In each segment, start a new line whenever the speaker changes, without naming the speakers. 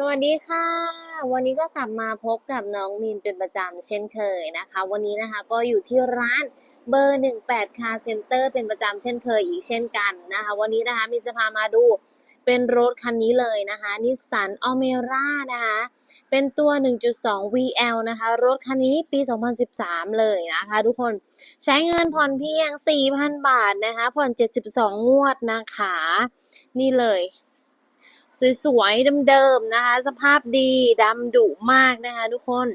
สวัสดีค่ะ วันนี้ก็กลับมาพบกับน้องมีนเป็นประจำเช่นเคยนะคะ วันนี้นะคะก็อยู่ที่ร้านเบอร์ 18 Car Center เป็นประจำเช่นเคยอีกเช่นกันนะคะ วันนี้นะคะมีนจะพามาดูเป็นรถคันนี้เลยนะคะนิสสันอเมร่านะคะเป็นตัว 1.2 VL นะคะ รถคันนี้ปี 2013 เลยนะคะ ทุกคนใช้เงินผ่อนเพียง 4,000 บาทนะคะ ผ่อน 72 งวดนะคะ นี่เลย สวยๆเดิมๆนะคะ สภาพดีดำดุมากนะคะทุกคน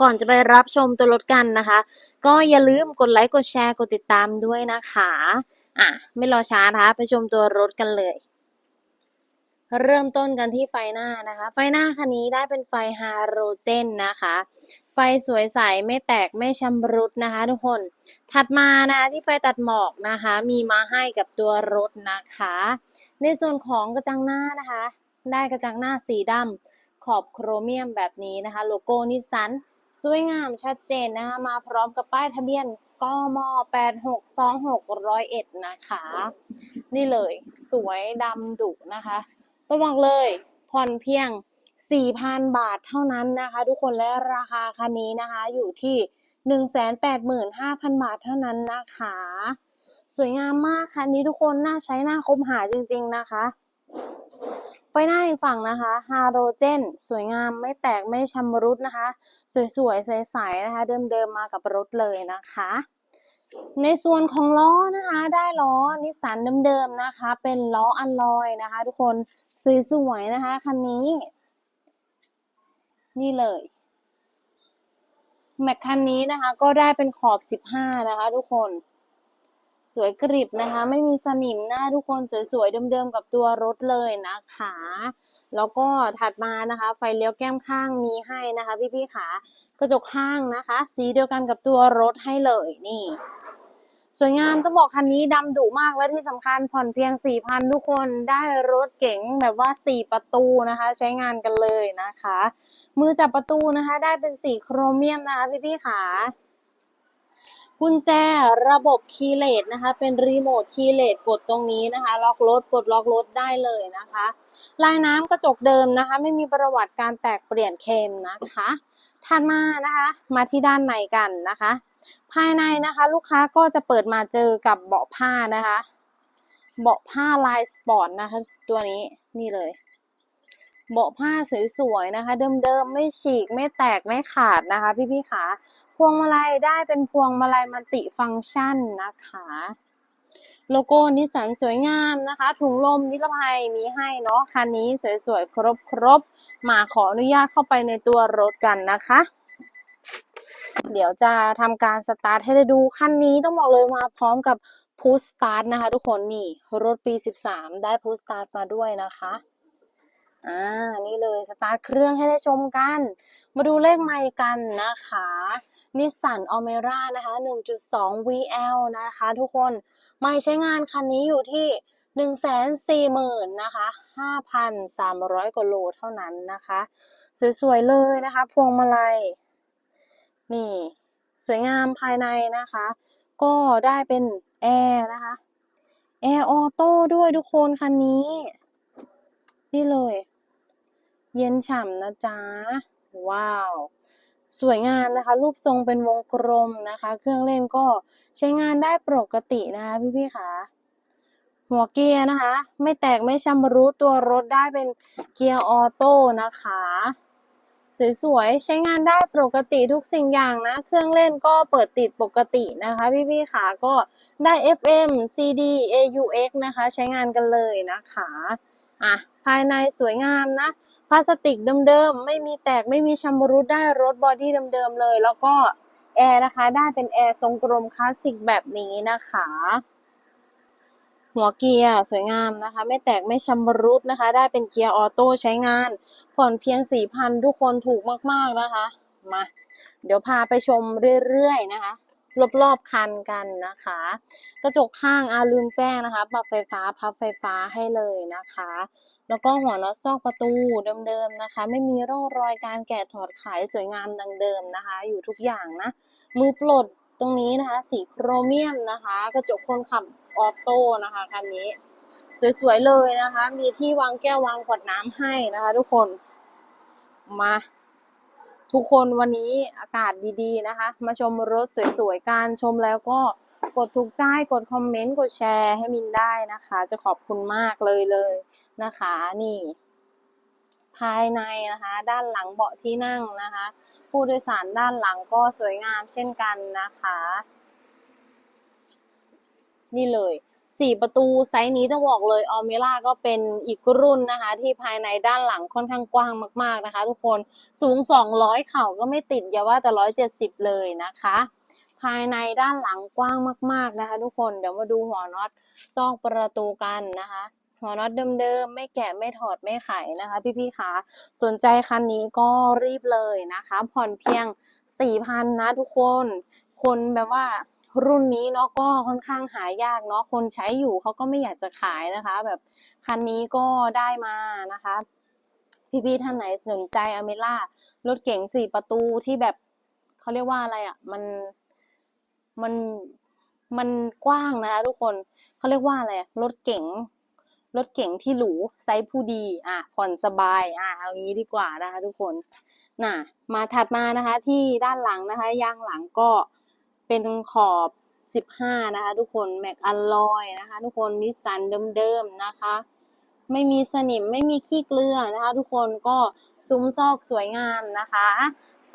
ก่อนจะไปรับชมตัวรถกันนะคะ ก็อย่าลืมกดไลค์กดแชร์กดติดตามด้วยนะคะ อะ ไม่รอช้านะคะไปชมตัวรถกันเลย เริ่มต้นกันที่ไฟหน้านะคะ ไฟหน้าคันนี้ได้เป็นไฟฮาโรเจนนะคะ ไฟสวยใสไม่แตกไม่ชำรุดนะคะ ทุกคน ถัดมานะที่ไฟตัดหมอกนะคะ มีมาให้กับตัวรถนะคะ ในส่วนของกระจังหน้านะคะ ได้กระจังหน้าสีดำขอบโครเมียมแบบนี้นะคะ โลโก้นิสสันสวยงามชัดเจนนะคะ มาพร้อมกับป้ายทะเบียนกม8626ร้อยเอ็ดนะคะ นี่เลยสวยดำดุนะคะ ต้องบอกเลย ผ่อนเพียง 4,000 บาทเท่านั้นนะคะ ทุกคนและราคาคันนี้นะคะ อยู่ที่ 185,000 บาทเท่านั้นนะคะ สวยงามมากคันนี้ทุกคนน่าใช้น่าคบหาจริง ๆนะคะไฟหน้าอีกฝั่งนะคะฮาโรเจน สวยงามไม่แตกไม่ชำรุดนะคะ สวยๆ ใสๆนะคะ เดิมๆมากับรถเลยนะคะ ในส่วนของล้อนะคะ ได้ล้อนิสสันเดิมๆนะคะ เป็นล้ออัลลอยนะคะ ทุกคน สวยๆนะคะ คันนี้ นี่เลย แม็กคันนี้นะคะ ก็ได้เป็นขอบ 15 นะคะ ทุกคน สวยกริบนะคะ ไม่มีสนิมหน้าทุกคนสวยๆเดิมๆกับตัวรถเลยนะคะ แล้วก็ถัดมานะคะ ไฟเลี้ยวแก้มข้างมีให้นะคะ พี่ๆขากระจกข้างนะคะ สีเดียวกันกับตัวรถให้เลยนี่ สวยงามต้องบอกคันนี้ดำดุมากและที่สำคัญผ่อนเพียง 4,000 ทุกคนได้รถเก๋งแบบว่า 4 ประตูนะคะ ใช้งานกันเลยนะคะ มือจับประตูนะคะได้เป็นสีโครเมียมนะคะพี่ๆขากุญแจระบบคีย์เลสนะคะ เป็นรีโมทคีย์เลสกดตรงนี้นะคะ ล็อกรถกดล็อกรถได้เลยนะคะ ลายน้ำกระจกเดิมนะคะ ไม่มีประวัติการแตกเปลี่ยนเคมนะคะถัดมานะคะ มาที่ด้านในกันนะคะ ภายในนะคะ ลูกค้าก็จะเปิดมาเจอกับเบาะผ้านะคะ เบาะผ้าลายสปอร์ตนะคะ ตัวนี้นี่เลย เบาะผ้าสวยๆนะคะ เดิมๆไม่ฉีกไม่แตกไม่ขาดนะคะ พี่ๆขาพวงมาลัยได้เป็นพวงมาลัยมัลติฟังก์ชันนะคะโลโก้นิสสันสวยงามนะคะ ถุงลมนิรภัยมีให้เนาะคันนี้สวยๆ ครบๆมาขออนุญาตเข้าไปในตัวรถกันนะคะ เดี๋ยวจะทำการสตาร์ทให้ได้ดูคันนี้ต้องบอกเลยมาพร้อมกับพุชสตาร์ทนะคะทุกคนนี่รถปี 13 ได้พุชสตาร์ทมาด้วยนะคะอ่านี่เลยสตาร์ทเครื่องให้ได้ชมกัน มาดูเลขไมล์กันนะคะนิสสันอ m เมร่านะคะ 1.2 VL นะคะทุกคนไม่ใช้งานคันนี้อยู่ที่ 140,000นะคะ 5,300กว่าโลเท่านั้นนะคะ สวยๆเลยนะคะ พวงมาลัย นี่ สวยงามภายในนะคะ ก็ได้เป็นแอร์นะคะแอร์ออโต้ด้วยทุกคนคันนี้ นี่เลย เย็นฉ่ำนะจ๊ะ ว้าว สวยงามนะคะ รูปทรงเป็นวงกลมนะคะ เครื่องเล่นก็ใช้งานได้ปกตินะคะพี่ๆค่ะหัวเกียร์นะคะ ไม่แตกไม่ชำรุดตัวรถได้เป็นเกียร์ออโต้นะคะ สวยๆ ใช้งานได้ปกติทุกสิ่งอย่างนะ เครื่องเล่นก็เปิดติดปกตินะคะพี่ๆค่ะก็ได้ FM CD AUX นะคะ ใช้งานกันเลยนะคะอะภายในสวยงามนะพลาสติกเดิมๆ ไม่มีแตกไม่มีชำรุดได้รถบอดี้เดิมๆเลย แล้วก็แอร์นะคะ ได้เป็นแอร์ทรงกลมคลาสสิกแบบนี้นะคะ หัวเกียร์สวยงามนะคะ ไม่แตกไม่ชำรุดนะคะ ได้เป็นเกียร์ออโต้ใช้งาน ผ่อนเพียง 4,000 ทุกคนถูกมาก ๆนะคะ มา เดี๋ยวพาไปชมเรื่อยๆนะคะ รอบๆคันกันนะคะ กระจกข้างอาลืมแจ้งนะคะปรับไฟฟ้าพับไฟฟ้าให้เลยนะคะ แล้วก็หัวน็อตซอกประตูเดิมๆนะคะ ไม่มีร่องรอยการแกะถอดไขสวยงามดังเดิมนะคะ อยู่ทุกอย่างนะมือปลดตรงนี้นะคะ สีโครเมียมนะคะ กระจกคนขับ ออโต้นะคะคันนี้ สวยๆเลยนะคะ มีที่วางแก้ววางขวดน้ำให้นะคะ ทุกคนมา ทุกคนวันนี้อากาศดีๆนะคะ มาชมรถสวยๆการชมแล้วก็กดถูกใจกดคอมเมนต์ กดแชร์ให้มินได้นะคะ จะขอบคุณมากเลยเลยนะคะ นี่ ภายในนะคะ ด้านหลังเบาะที่นั่งนะคะ ผู้โดยสารด้านหลังก็สวยงามเช่นกันนะคะ นี่เลยสี่ประตูไซส์นี้ต้องบอกเลยออเมล่าก็เป็นอีกรุ่นนะคะ ที่ภายในด้านหลังค่อนข้างกว้างมากๆนะคะ ทุกคนสูง 200 เข่าก็ไม่ติดอย่าว่าแต่ 170 เลยนะคะ ภายในด้านหลังกว้างมาก ๆนะคะ ทุกคนเดี๋ยวมาดูหัวน็อตซอกประตูกันนะคะหัวน็อตเดิมๆ ไม่แกะไม่ถอดไม่ไขนะคะ พี่ๆคะสนใจคันนี้ก็รีบเลยนะคะ ผ่อนเพียง 4,000 นะทุกคน คนแบบว่า รุ่นนี้เนาะก็ค่อนข้างหายากเนาะคนใช้อยู่เขาก็ไม่อยากจะขายนะคะ แบบคันนี้ก็ได้มานะคะ พี่ๆท่านไหนสนใจอเมล่ารถเก๋งสี่ประตูที่แบบเขาเรียกว่าอะไรอะ่ะมันมันมันกว้างนะคะทุกคนเขาเรียกว่าอะไรรถเก๋งรถเก๋งที่หรูไซส์ผู้ดีอะผ่อนสบายอะเอางี้ดีกว่านะคะ ทุกคนน่ะมาถัดมานะคะที่ด้านหลังนะคะยางหลังก็ เป็นขอบ 15 นะคะ ทุกคนแม็กอลลอยนะคะ ทุกคนนิสสันเดิมๆนะคะ ไม่มีสนิมไม่มีขี้เกลือนะคะ ทุกคนก็ซุ้มซอกสวยงามนะคะ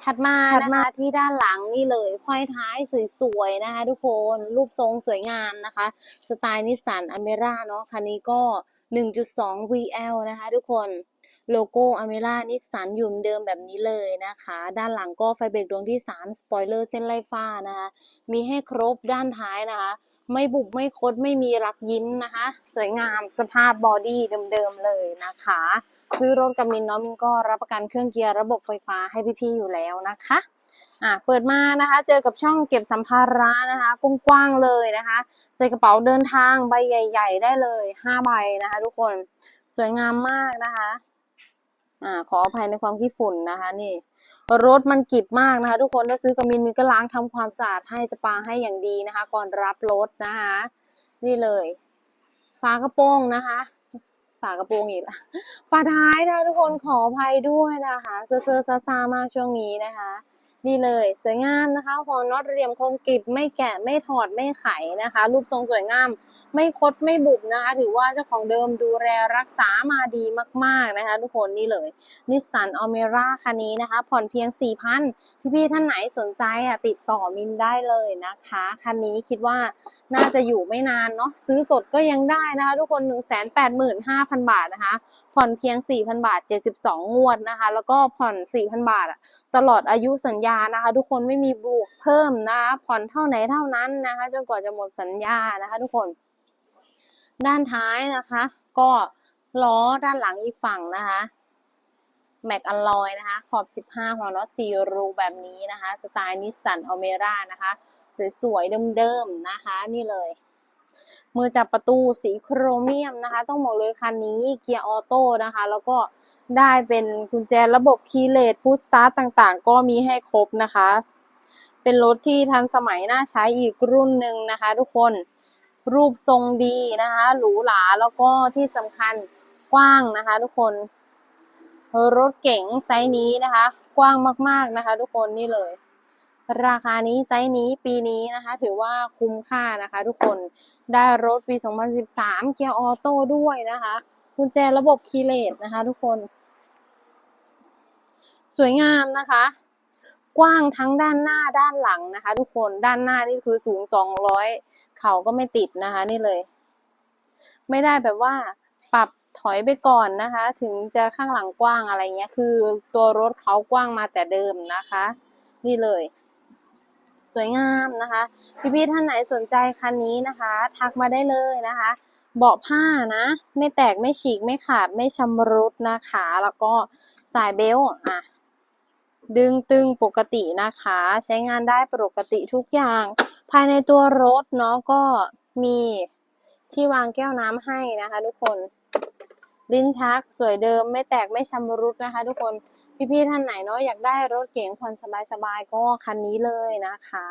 ถัดมานะคะที่ด้านหลังนี่เลย ไฟท้ายสวยๆนะคะทุกคนรูปทรงสวยงามนะคะ สไตล์นิสสันอเมร่าเนาะคันนี้ก็ 1.2 VL นะคะ ทุกคน โลโก้อเมร่านิสสันอยู่เดิมแบบนี้เลยนะคะ ด้านหลังก็ไฟเบรกดวงที่ 3 สปอยเลอร์เส้นไล่ฟ้านะคะ มีให้ครบด้านท้ายนะคะ ไม่บุบไม่คดไม่มีรักยิ้มนะคะ สวยงามสภาพบอดี้เดิมๆเลยนะคะ ซื้อรถกับมินเนาะมินก็รับประกันเครื่องเกียร์ระบบไฟฟ้าให้พี่ๆอยู่แล้วนะคะอะเปิดมานะคะ เจอกับช่องเก็บสัมภาระนะคะกว้างๆเลยนะคะ ใส่กระเป๋าเดินทางใบใหญ่ ๆ ได้เลยห้าใบนะคะ ทุกคนสวยงามมากนะคะ อ่าขออภัยในความขี้ฝุ่นนะคะนี่รถมันกิบมากนะคะ ทุกคนถ้าซื้อกมินมินก็ล้างทำความสะอาดให้สปาให้อย่างดีนะคะ ก่อนรับรถนะคะ นี่เลยฝากระโปรงนะคะ ฝากระโปรงอีกละฝาท้ายนะคะทุกคนขออภัยด้วยนะคะเซอร์เซามากช่วงนี้นะคะ นี่เลยสวยงามนะคะหัวน็อตเหลี่ยมคมกริบไม่แกะไม่ถอดไม่ไขนะคะ รูปทรงสวยงาม ไม่คดไม่บุบนะคะ ถือว่าเจ้าของเดิมดูแลรักษามาดีมาก ๆนะคะ ทุกคนนี่เลยนิสสันอเมร่าคันนี้นะคะ ผ่อนเพียง 4,000 พี่ๆท่านไหนสนใจอะติดต่อมินได้เลยนะคะ คันนี้คิดว่าน่าจะอยู่ไม่นานเนาะซื้อสดก็ยังได้นะคะ ทุกคน 185,000 บาทนะคะ ผ่อนเพียง 4,000 บาท 72 งวดนะคะ แล้วก็ผ่อน 4,000 บาทตลอดอายุสัญญานะคะ ทุกคนไม่มีบวกเพิ่มนะคะผ่อนเท่าไหนเท่านั้นนะคะ จนกว่าจะหมดสัญญานะคะ ทุกคน ด้านท้ายนะคะ ก็ล้อด้านหลังอีกฝั่งนะคะแม็กอลลอยนะคะ ขอบ 15 หัวน็อตซีรูแบบนี้นะคะ สไตล์นิสสันอเมร่านะคะ สวยๆ เดิมๆ นะคะ นี่เลย มือจับประตูสีโครเมียมนะคะ ต้องบอกเลยคันนี้เกียร์ออโต้นะคะ แล้วก็ ได้เป็นกุญแจระบบคีย์เลสพุชสตาร์ตต่างๆ ก็มีให้ครบนะคะ เป็นรถที่ทันสมัยน่าใช้อีกรุ่นหนึ่งนะคะ ทุกคนรูปทรงดีนะคะหรูหราแล้วก็ที่สำคัญกว้างนะคะ ทุกคน รถเก๋งไซส์นี้นะคะ กว้างมากๆนะคะ ทุกคนนี่เลย ราคานี้ไซส์นี้ปีนี้นะคะ ถือว่าคุ้มค่านะคะ ทุกคนได้รถปี 2013 เกียร์ออโต้ด้วยนะคะกุญแจระบบคีย์เลสนะคะ ทุกคน สวยงามนะคะ กว้างทั้งด้านหน้าด้านหลังนะคะ ทุกคนด้านหน้านี่คือสูง200เข่าก็ไม่ติดนะคะ นี่เลย ไม่ได้แบบว่าปรับถอยไปก่อนนะคะ ถึงจะข้างหลังกว้างอะไรเงี้ย คือตัวรถเขากว้างมาแต่เดิมนะคะ นี่เลย สวยงามนะคะ พี่ๆท่านไหนสนใจคันนี้นะคะ ทักมาได้เลยนะคะ เบาะผ้านะ ไม่แตกไม่ฉีกไม่ขาดไม่ชำรุดนะคะ แล้วก็สายเบลต์อะ ดึงตึงปกตินะคะ ใช้งานได้ปกติทุกอย่าง ภายในตัวรถเนาะก็มีที่วางแก้วน้ำให้นะคะ ทุกคน ลิ้นชักสวยเดิมไม่แตกไม่ชำรุดนะคะ ทุกคนพี่ๆท่านไหนเนาะอยากได้รถเก๋งผ่อนสบายๆก็คันนี้เลยนะคะ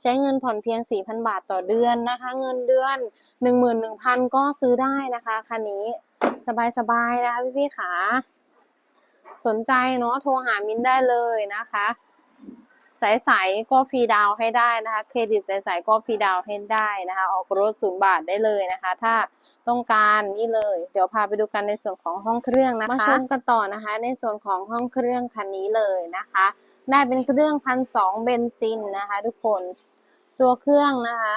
ใช้เงินผ่อนเพียง 4,000 บาทต่อเดือนนะคะ เงินเดือน 11,000 ก็ซื้อได้นะคะคันนี้สบายๆนะคะพี่ๆขา สนใจเนาะโทรหามินได้เลยนะคะใสๆก็ฟรีดาวให้ได้นะคะเครดิตใสๆก็ฟรีดาวให้ได้นะคะออกรถศูนย์บาทได้เลยนะคะ ถ้าต้องการนี่เลย เดี๋ยวพาไปดูกันในส่วนของห้องเครื่องนะคะมาชมกันต่อนะคะ ในส่วนของห้องเครื่องคันนี้เลยนะคะ ได้เป็นเครื่องพันสองเบนซินนะคะ ทุกคนตัวเครื่องนะคะ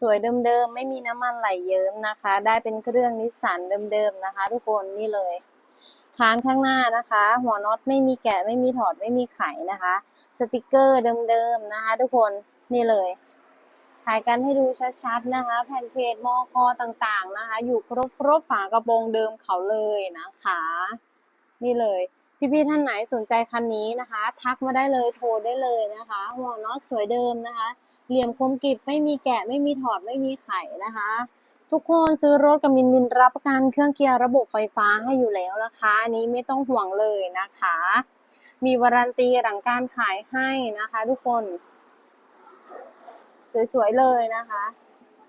สวยๆเดิมๆไม่มีน้ำมันไหลเยิ้มนะคะ ได้เป็นเครื่องนิสสันเดิมๆนะคะ ทุกคนนี่เลย คานข้างหน้านะคะ หัวน็อตไม่มีแกะไม่มีถอดไม่มีไขนะคะ สติกเกอร์เดิมๆนะคะ ทุกคนนี่เลยถ่ายกันให้ดูชัดๆนะคะ แผ่นเพจมอคอต่างๆนะคะ อยู่ครบๆฝากระโปรงเดิมเขาเลยนะคะ นี่เลย พี่ๆท่านไหนสนใจคันนี้นะคะ ทักมาได้เลยโทรได้เลยนะคะ หัวน็อตสวยเดิมนะคะ เหลี่ยมคมกริบไม่มีแกะไม่มีถอดไม่มีไขนะคะ ทุกคนซื้อรถกับมินมินรับประกันเครื่องเกียร์ระบบไฟฟ้าให้อยู่แล้วนะคะ อันนี้ไม่ต้องห่วงเลยนะคะ มีวารันตีหลังการขายให้นะคะ ทุกคน สวยๆเลยนะคะ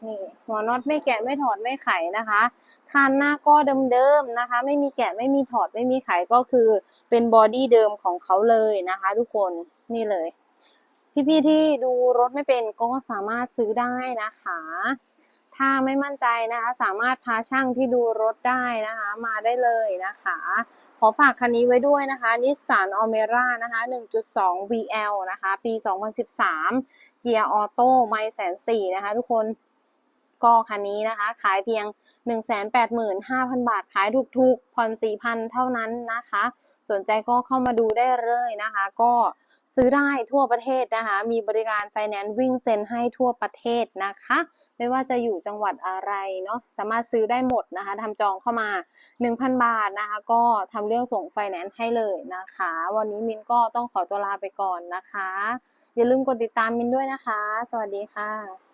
นี่หัวน็อตไม่แกะไม่ถอดไม่ไขนะคะคันหน้าก็เดิมๆนะคะ ไม่มีแกะไม่มีถอดไม่มีไขก็คือเป็นบอดี้เดิมของเขาเลยนะคะ ทุกคนนี่เลย พี่ๆที่ดูรถไม่เป็นก็สามารถซื้อได้นะคะ ถ้าไม่มั่นใจนะคะ สามารถพาช่างที่ดูรถได้นะคะ มาได้เลยนะคะ ขอฝากคันนี้ไว้ด้วยนะคะนิสสันอเมร่านะคะ 1.2 VL นะคะ ปี 2013 เกียร์ออโต้ไม่แสนสี่นะคะ ทุกคนก็คันนี้นะคะ ขายเพียง 185,000 บาท ขายถูกๆผ่อน4,000 เท่านั้นนะคะ สนใจก็เข้ามาดูได้เลยนะคะ ก็ซื้อได้ทั่วประเทศนะคะ มีบริการไฟแนนซ์วิ่งเซ็นให้ทั่วประเทศนะคะ ไม่ว่าจะอยู่จังหวัดอะไรเนาะสามารถซื้อได้หมดนะคะทำจองเข้ามา 1,000 บาทนะคะ ก็ทำเรื่องส่งไฟแนนซ์ให้เลยนะคะ วันนี้มินก็ต้องขอตัวลาไปก่อนนะคะ อย่าลืมกดติดตามมินด้วยนะคะ สวัสดีค่ะ